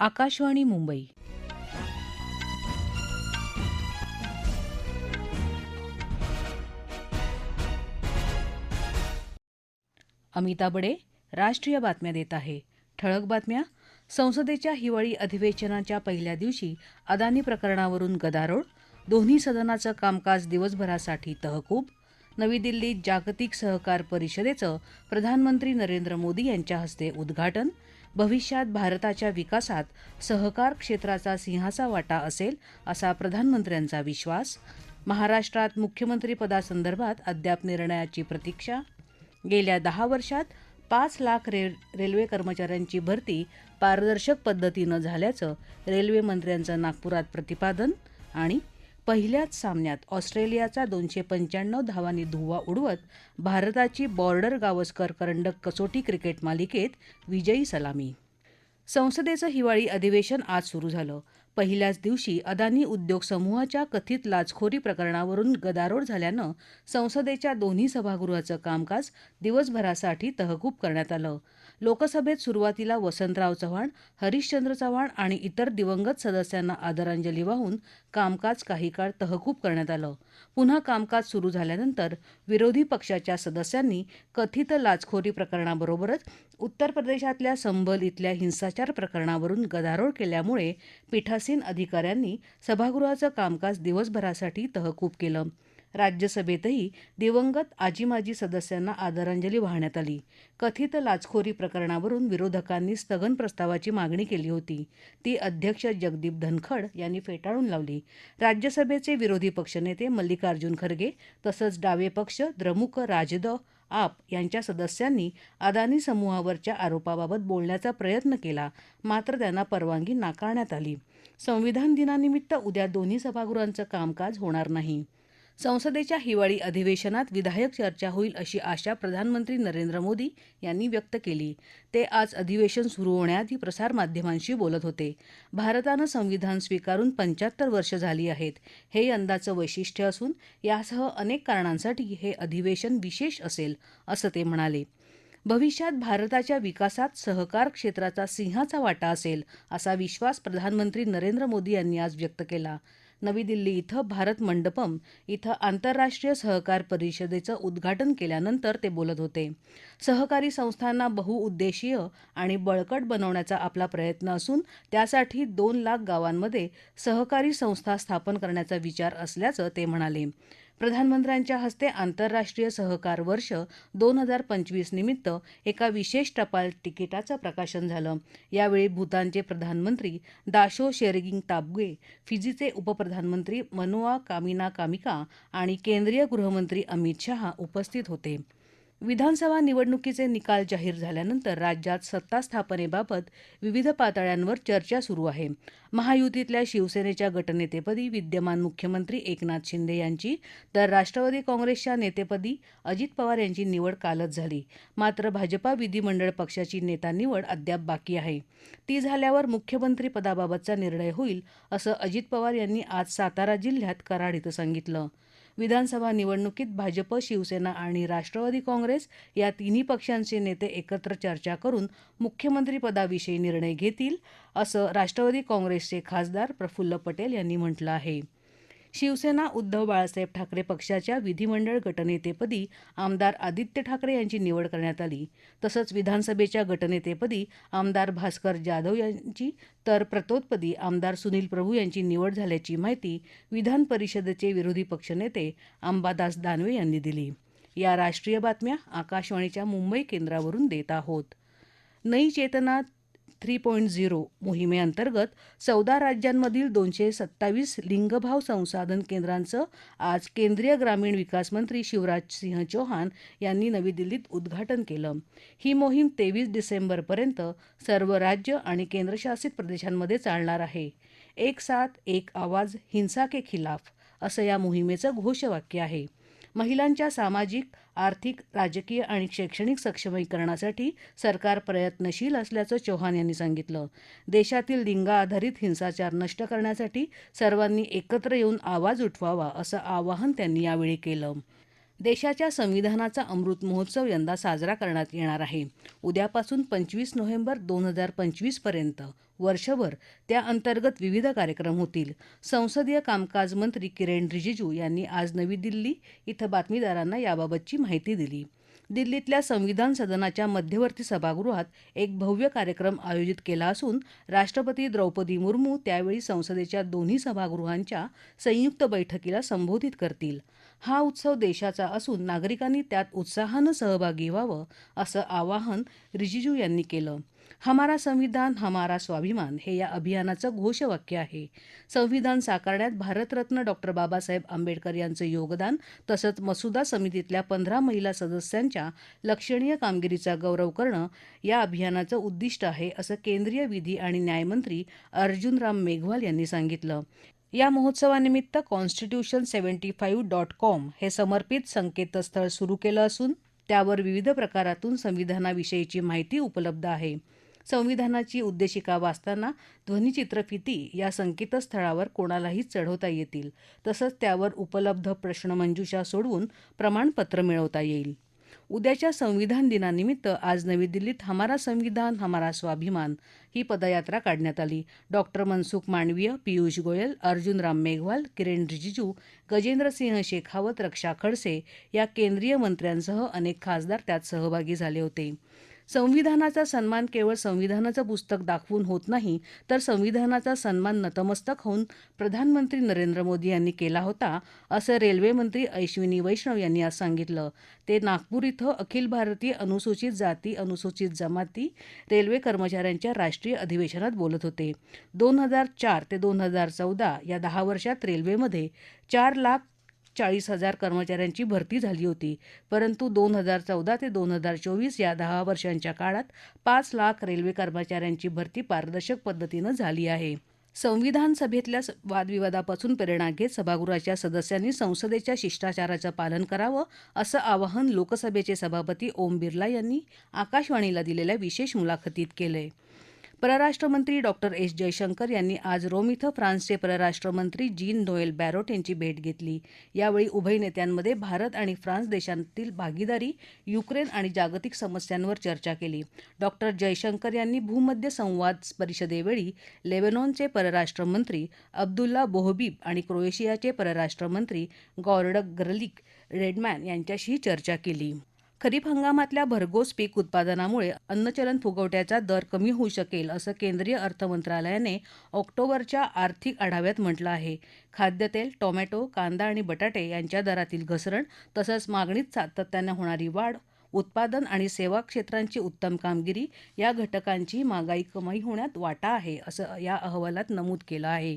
आकाशवाणी मुंबई. अमिता बडे राष्ट्रीय बातम्या देत आहे. ठळक बातम्या. संसदेच्या हिवाळी अधिवेशनाच्या पहिल्या दिवशी अदानी प्रकरणावरून गदारोळ. दोन्ही सदनाचं कामकाज दिवसभरासाठी तहकूब. नवी दिल्लीत जागतिक सहकार परिषदेचं प्रधानमंत्री नरेंद्र मोदी यांच्या हस्ते उद्घाटन. भविष्यात भारताच्या विकासात सहकार क्षेत्राचा सिंहाचा वाटा असेल असा प्रधानमंत्र्यांचा विश्वास. महाराष्ट्रात मुख्यमंत्रीपदासंदर्भात अद्याप निर्णयाची प्रतीक्षा. गेल्या दहा वर्षात पाच लाख रे रेल्वे कर्मचाऱ्यांची भरती पारदर्शक पद्धतीनं झाल्याचं रेल्वे मंत्र्यांचं नागपुरात प्रतिपादन आणि पहिल्याच सामन्यात ऑस्ट्रेलियाचा दोनशे पंच्याण्णव धावांनी धुव्वा उडवत भारताची बॉर्डर गावस्कर करंडक कसोटी क्रिकेट मालिकेत विजयी सलामी. संसदेचं हिवाळी अधिवेशन आज सुरू झालं. पहिल्याच दिवशी अदानी उद्योग समूहाच्या कथित लाचखोरी प्रकरणावरून गदारोळ झाल्यानं संसदेच्या दोन्ही सभागृहाचं कामकाज दिवसभरासाठी तहकूब करण्यात आलं. लोकसभेत सुरुवातीला वसंतराव चव्हाण हरिश्चंद्र चव्हाण आणि इतर दिवंगत सदस्यांना आदरांजली वाहून कामकाज काही काळ तहकूब करण्यात आलं. पुन्हा कामकाज सुरू झाल्यानंतर विरोधी पक्षाच्या सदस्यांनी कथित लाचखोरी प्रकरणाबरोबरच उत्तर प्रदेशातल्या संभल इथल्या हिंसाचार प्रकरणावरून गदारोळ केल्यामुळे पीठासीन अधिकाऱ्यांनी सभागृहाचं कामकाज दिवसभरासाठी तहकूब केलं. राज्यसभेतही दिवंगत आजी माजी सदस्यांना आदरांजली वाहण्यात आली. कथित लाचखोरी प्रकरणावरून विरोधकांनी स्थगन प्रस्तावाची मागणी केली होती. ती अध्यक्ष जगदीप धनखड यांनी फेटाळून लावली. राज्यसभेचे विरोधी पक्षनेते मल्लिकार्जुन खरगे तसंच डावे पक्ष द्रमुक राजद आप यांच्या सदस्यांनी अदानी समूहावरच्या आरोपाबाबत बोलण्याचा प्रयत्न केला. मात्र त्यांना परवानगी नाकारण्यात आली. संविधान दिनानिमित्त उद्या दोन्ही सभागृहांचं कामकाज होणार नाही. संसदेच्या हिवाळी अधिवेशनात विधायक चर्चा होईल अशी आशा प्रधानमंत्री नरेंद्र मोदी यांनी व्यक्त केली. ते आज अधिवेशन सुरू होण्याआधी प्रसारमाध्यमांशी बोलत होते. भारतानं संविधान स्वीकारून पंच्याहत्तर वर्ष झाली आहेत. हे यंदाचं वैशिष्ट्य असून यासह अनेक कारणांसाठी हे अधिवेशन विशेष असेल असं ते म्हणाले. भविष्यात भारताच्या विकासात सहकार क्षेत्राचा सिंहाचा वाटा असेल असा विश्वास प्रधानमंत्री नरेंद्र मोदी यांनी आज व्यक्त केला. नवी दिल्ली इथं भारत मंडपम इथं आंतरराष्ट्रीय सहकार परिषदेचं उद्घाटन केल्यानंतर ते बोलत होते. सहकारी संस्थांना बहुउद्देशीय आणि बळकट बनवण्याचा आपला प्रयत्न असून त्यासाठी दोन लाख गावांमध्ये सहकारी संस्था स्थापन करण्याचा विचार असल्याचं ते म्हणाले. प्रधानमंत्र्यांच्या हस्ते आंतरराष्ट्रीय सहकार वर्ष दोन हजार पंचवीस निमित्त एका विशेष टपाल तिकिटाचं प्रकाशन झालं. यावेळी भूतानचे प्रधानमंत्री दाशो शेरगिंग ताबगे फिजीचे उपप्रधानमंत्री मनुआ कामिना कामिका आणि केंद्रीय गृहमंत्री अमित शहा उपस्थित होते. विधानसभा निवडणुकीचे निकाल जाहीर झाल्यानंतर राज्यात सत्ता स्थापनेबाबत विविध पातळ्यांवर चर्चा सुरू आहे. महायुतीतल्या शिवसेनेच्या गटनेतेपदी विद्यमान मुख्यमंत्री एकनाथ शिंदे यांची तर राष्ट्रवादी काँग्रेसच्या नेतेपदी अजित पवार यांची निवड कालच झाली. मात्र भाजपा विधिमंडळ पक्षाची नेता निवड अद्याप बाकी आहे. ती झाल्यावर मुख्यमंत्रीपदाबाबतचा निर्णय होईल असं अजित पवार यांनी आज सातारा जिल्ह्यात कराड इथं सांगितलं. विधानसभा निवडणुकीत भाजप शिवसेना आणि राष्ट्रवादी काँग्रेस या तिन्ही पक्षांचे नेते एकत्र चर्चा करून मुख्यमंत्रीपदाविषयी निर्णय घेतील असं राष्ट्रवादी काँग्रेसचे खासदार प्रफुल्ल पटेल यांनी म्हटलं आहे. शिवसेना उद्धव बाळासाहेब ठाकरे पक्षाच्या विधिमंडळ गटनेतेपदी आमदार आदित्य ठाकरे यांची निवड करण्यात आली. तसंच विधानसभेच्या गटनेतेपदी आमदार भास्कर जाधव यांची तर प्रतोदपदी आमदार सुनील प्रभू यांची निवड झाल्याची माहिती विधान परिषदेचे विरोधी पक्षनेते अंबादास दानवे यांनी दिली. या राष्ट्रीय बातम्या आकाशवाणीच्या मुंबई केंद्रावरून देत आहोत. Nayi Chetna three point zero मोहिमेअंतर्गत चौदा राज्यांमधील दोनशे सत्तावीस लिंगभाव संसाधन केंद्रांचं आज केंद्रीय ग्रामीण विकास मंत्री शिवराज सिंह चौहान यांनी नवी दिल्लीत उद्घाटन केलं. ही मोहीम तेवीस डिसेंबरपर्यंत सर्व राज्य आणि केंद्रशासित प्रदेशांमध्ये चालणार आहे. एक साथ एक आवाज हिंसा के खिलाफ असं या मोहिमेचं घोषवाक्य आहे. महिलांच्या सामाजिक आर्थिक राजकीय आणि शैक्षणिक सक्षमीकरणासाठी सरकार प्रयत्नशील असल्याचं चौहान यांनी सांगितलं. देशातील लिंगाआधारित हिंसाचार नष्ट करण्यासाठी सर्वांनी एकत्र येऊन आवाज उठवावा असं आवाहन त्यांनी यावेळी केलं. देशाच्या संविधानाचा अमृत महोत्सव यंदा साजरा करण्यात येणार आहे. उद्यापासून पंचवीस नोव्हेंबर दोन हजार पंचवीसपर्यंत वर्षभर त्या अंतर्गत विविध कार्यक्रम होतील. संसदीय कामकाज मंत्री किरेन रिजिजू यांनी आज नवी दिल्ली इथं बातमीदारांना याबाबतची माहिती दिली. दिल्लीतल्या संविधान सदनाच्या मध्यवर्ती सभागृहात एक भव्य कार्यक्रम आयोजित केला असून राष्ट्रपती द्रौपदी मुर्मू त्यावेळी संसदेच्या दोन्ही सभागृहांच्या संयुक्त बैठकीला संबोधित करतील. हा उत्सव देशाचा असून नागरिकांनी त्यात उत्साहानं सहभागी व्हावं असं आवाहन रिजिजू यांनी केलं. हमारा संविधान हमारा स्वाभिमान हे या अभियानाचं घोषवाक्य आहे. संविधान साकारण्यात भारतरत्न डॉक्टर बाबासाहेब आंबेडकर यांचं योगदान तसंच मसुदा समितीतल्या पंधरा महिला सदस्यांच्या लक्षणीय कामगिरीचा गौरव करणं या अभियानाचं उद्दिष्ट आहे असं केंद्रीय विधी आणि न्यायमंत्री अर्जुन राम मेघवाल यांनी सांगितलं. या महोत्सवानिमित्त constitution seventy five dot com हे समर्पित संकेतस्थळ सुरू केलं असून त्यावर विविध प्रकारातून संविधानाविषयीची माहिती उपलब्ध आहे. संविधानाची उद्देशिका वाचताना ध्वनिचित्रफिती या संकेतस्थळावर कोणालाही चढवता येतील तसंच त्यावर उपलब्ध प्रश्नमंजुषा सोडवून प्रमाणपत्र मिळवता येईल. उद्याच्या संविधान दिनानिमित्त आज नवी दिल्लीत हमारा संविधान हमारा स्वाभिमान ही पदयात्रा काढण्यात आली. डॉक्टर मनसुख मांडवीय पियुष गोयल अर्जुन राम मेघवाल किरेन रिजिजू गजेंद्रसिंह शेखावत रक्षा खडसे या केंद्रीय मंत्र्यांसह अनेक खासदार त्यात सहभागी झाले होते. संविधानाचा सन्मान केवळ संविधानाचं पुस्तक दाखवून होत नाही तर संविधानाचा सन्मान नतमस्तक होऊन प्रधानमंत्री नरेंद्र मोदी यांनी केला होता असं रेल्वे मंत्री अश्विनी वैष्णव यांनी आज सांगितलं. ते नागपूर इथं अखिल भारतीय अनुसूचित जाती अनुसूचित जमाती रेल्वे कर्मचाऱ्यांच्या राष्ट्रीय अधिवेशनात बोलत होते. दोन हजार चार ते दोन हजार चौदा या दहा वर्षात रेल्वेमध्ये चार लाख चाळीस हजार कर्मचाऱ्यांची भरती झाली होती. परंतु दोन हजार चौदा ते दोन हजार चोवीस या दहा वर्षांच्या काळात पाच लाख रेल्वे कर्मचाऱ्यांची भरती पारदर्शक पद्धतीनं झाली आहे. संविधान सभेतल्या वादविवादापासून प्रेरणा घेत सभागृहाच्या सदस्यांनी संसदेच्या शिष्टाचाराचं पालन करावं असं आवाहन लोकसभेचे सभापती ओम बिर्ला यांनी आकाशवाणीला दिलेल्या विशेष मुलाखतीत केलंय. परराष्ट्रमंत्री डॉक्टर एस जयशंकर यांनी आज रोम इथं फ्रान्सचे परराष्ट्रमंत्री जीन नोएल बॅरोट यांची भेट घेतली. यावेळी उभय नेत्यांमध्ये भारत आणि फ्रान्स देशांतील भागीदारी युक्रेन आणि जागतिक समस्यांवर चर्चा केली. डॉक्टर जयशंकर यांनी भूमध्य संवाद परिषदेवेळी लेबनॉनचे परराष्ट्रमंत्री अब्दुल्ला बोहबीब आणि क्रोएशियाचे परराष्ट्रमंत्री गॉर्डक ग्रलिक रेडमॅन यांच्याशी चर्चा केली. खरीप हंगामातल्या भरघोस पीक उत्पादनामुळे अन्नचलन फुगवट्याचा दर कमी होऊ शकेल असं केंद्रीय अर्थमंत्रालयाने ऑक्टोबरच्या आर्थिक आढाव्यात म्हटलं आहे. खाद्यतेल टोमॅटो कांदा आणि बटाटे यांच्या दरातील घसरण तसंच मागणीत सातत्यानं होणारी वाढ उत्पादन आणि सेवा क्षेत्रांची उत्तम कामगिरी या घटकांची महागाई कमी होण्यात वाटा आहे असं या अहवालात नमूद केलं आहे.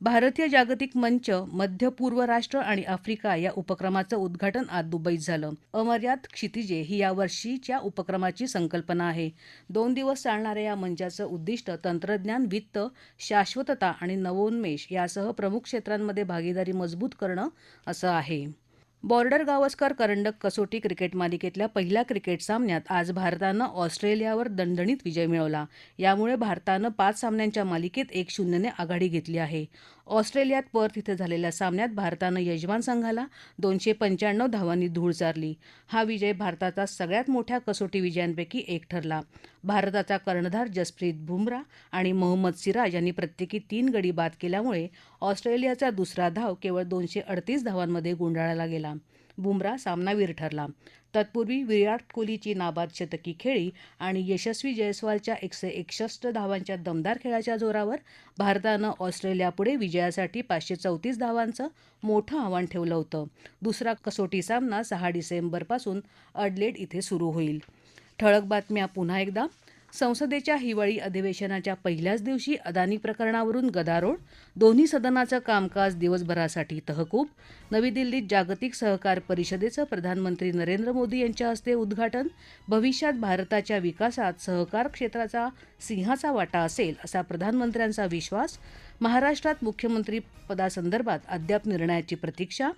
भारतीय जागतिक मंच मध्य पूर्व राष्ट्र आणि आफ्रिका या उपक्रमाचं उद्घाटन आज दुबईत झालं. अमर्याद क्षितिजे ही या वर्षीच्या उपक्रमाची संकल्पना आहे. दोन दिवस चालणाऱ्या या मंचाचं उद्दिष्ट तंत्रज्ञान वित्त शाश्वतता आणि नवोन्मेष यासह प्रमुख क्षेत्रांमध्ये भागीदारी मजबूत करणं असं आहे. बॉर्डर गावस्कर करंडक कसोटी क्रिकेट मालिकेतल्या पहिल्या क्रिकेट सामन्यात आज भारतानं ऑस्ट्रेलियावर दणदणीत विजय मिळवला. यामुळे भारतानं पाच सामन्यांच्या मालिकेत एक शून्यने आघाडी घेतली आहे. ऑस्ट्रेलियात पर्थ इथं झालेल्या सामन्यात भारतानं यजमान संघाला दोनशे पंच्याण्णव धावांनी धूळ चारली. हा विजय भारताचा सगळ्यात मोठ्या कसोटी विजयांपैकी एक ठरला. भारताचा कर्णधार जसप्रीत बुमरा आणि मोहम्मद सिराज यांनी प्रत्येकी तीन गडी बाद केल्यामुळे ऑस्ट्रेलियाचा दुसरा धाव केवळ दोनशे अडतीस धावांमध्ये गुंडाळला गेला. बुमरा सामनावीर ठरला. तत्पूर्वी विराट कोहलीची नाबाद शतकी खेळी आणि यशस्वी जयस्वालच्या एकशे एकसष्ट धावांच्या दमदार खेळाच्या जोरावर भारतानं ऑस्ट्रेलियापुढे विजयासाठी पाचशे चौतीस धावांचं मोठं आव्हान ठेवलं होतं. दुसरा कसोटी सामना सहा डिसेंबरपासून अडलेड इथे सुरू होईल. ठळक बातम्या पुन्हा एकदा. संसदेच्या हिवाळी अधिवेशनाच्या पहिल्याच दिवशी अदानी प्रकरणावरून गदारोळ. दोन्ही सदनाचं कामकाज दिवसभरासाठी तहकूब. नवी दिल्लीत जागतिक सहकार परिषदेचं प्रधानमंत्री नरेंद्र मोदी यांच्या हस्ते उद्घाटन. भविष्यात भारताच्या विकासात सहकार क्षेत्राचा सिंहाचा वाटा असेल असा प्रधानमंत्र्यांचा विश्वास. महाराष्ट्रात मुख्यमंत्री पदासंदर्भात अद्याप निर्णयाची प्रतीक्षा.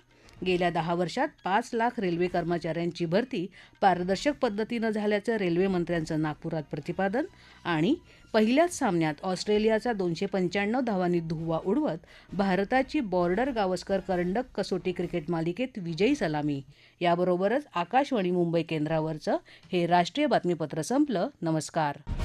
गेल्या दहा वर्षात पाच लाख रेल्वे कर्मचाऱ्यांची भरती पारदर्शक पद्धतीनं झाल्याचं रेल्वे मंत्र्यांचं नागपुरात प्रतिपादन आणि पहिल्याच सामन्यात ऑस्ट्रेलियाचा दोनशे पंच्याण्णव धावांनी धुव्वा उडवत भारताची बॉर्डर गावस्कर करंडक कसोटी क्रिकेट मालिकेत विजयी सलामी. याबरोबरच आकाशवाणी मुंबई केंद्रावरचं हे राष्ट्रीय बातमीपत्र संपलं. नमस्कार.